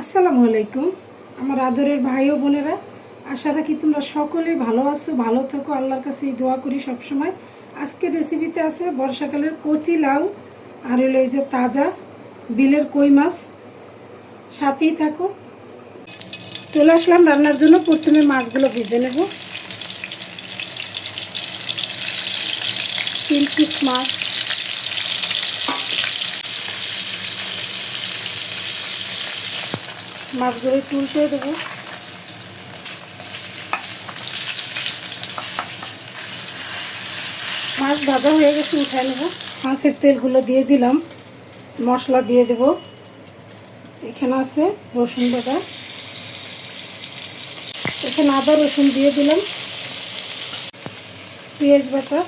আসসালামু আলাইকুম। আমার আদরের ভাই ও বোনেরা, আশা রাখি তোমরা সকলেই ভালো আছো, ভালো থাকো। আল্লাহর কাছে দোয়া করি সবসময়। আজকের রেসিপিতে আছে বর্ষাকালের কচি লাউ, আর হলো এই যে তাজা বিলের কই মাছ। সাথেই থাকো। চলে আসলাম রান্নার জন্য। প্রথমে মাছগুলো ভেজে নেব। তিন পিস মাছ। মাছগুলো একটু দেবো। মাছ ভাজা হয়ে গেছে, উঠায় নেব। মাছের তেলগুলো দিয়ে দিলাম। মশলা দিয়ে দেব। এখানে আছে রসুন বাটা। এখানে আদা রসুন দিয়ে দিলাম। পেঁয়াজ বাটা।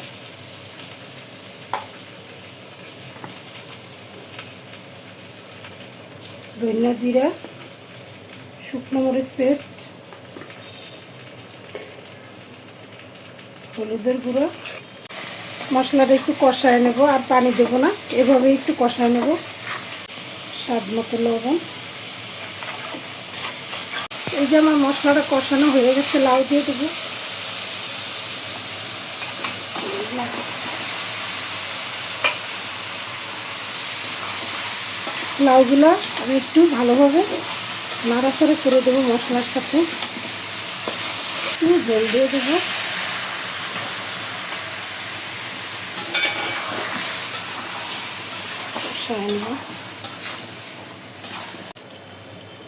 ধনিয়া জিরা। শুকনো মরিচ পেস্ট, হলুদের গুঁড়ো। মশলাটা একটু কষায় নেব, আর পানি দেবো না, এভাবে একটু কষায় নেব। স্বাদ মতো লবণ। এই যে আমার মশলাটা কষানো হয়ে গেছে, লাউ দিয়ে দেবো। লাউগুলো আমি একটু ভালোভাবে নাড়াচাড়া করে দেবো মশলার সাথে। একটু জল দিয়ে দেবো।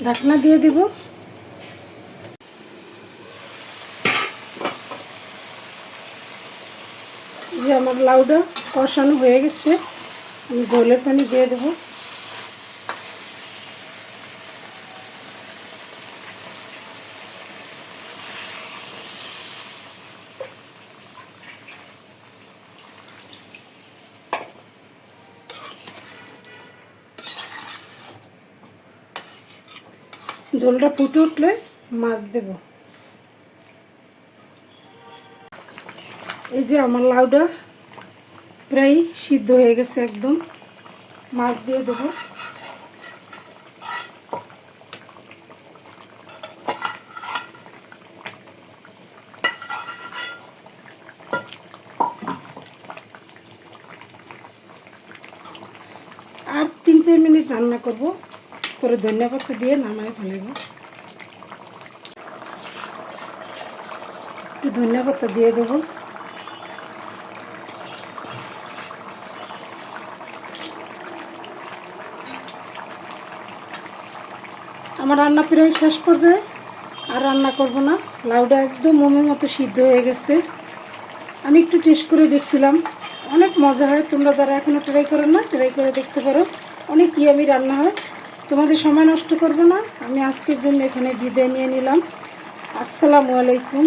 ঢাকনা দিয়ে দেব। যে আমার লাউটা কষানো হয়ে গেছে, আমি জলের পানি দিয়ে দেবো। জলটা ফুটে উঠলে মাছ দেব। এই যে আমার লাউটা প্রায় সিদ্ধ হয়ে গেছে একদম। মাছ দিয়ে দেব। আর তিন চার মিনিট রান্না করব। করে ধনিয়া পাতা দিয়ে নামায় ফেলাইব একটু ধনিয়া পাতা দিয়ে দেবো। আমার রান্না প্রায় শেষ পর্যায়ে, আর রান্না করব না। লাউটা একদম মোমের মতো সিদ্ধ হয়ে গেছে। আমি একটু টেস্ট করে দেখছিলাম। অনেক মজা হয়। তোমরা যারা এখনও ট্রাই করো না ট্রাই করে দেখতে পারো। অনেক ইয়ামি রান্না হয়। তোমাদের সময় নষ্ট করব না। আমি আজকের জন্য এখানে বিদায় নিয়ে নিলাম। আসসালামু আলাইকুম।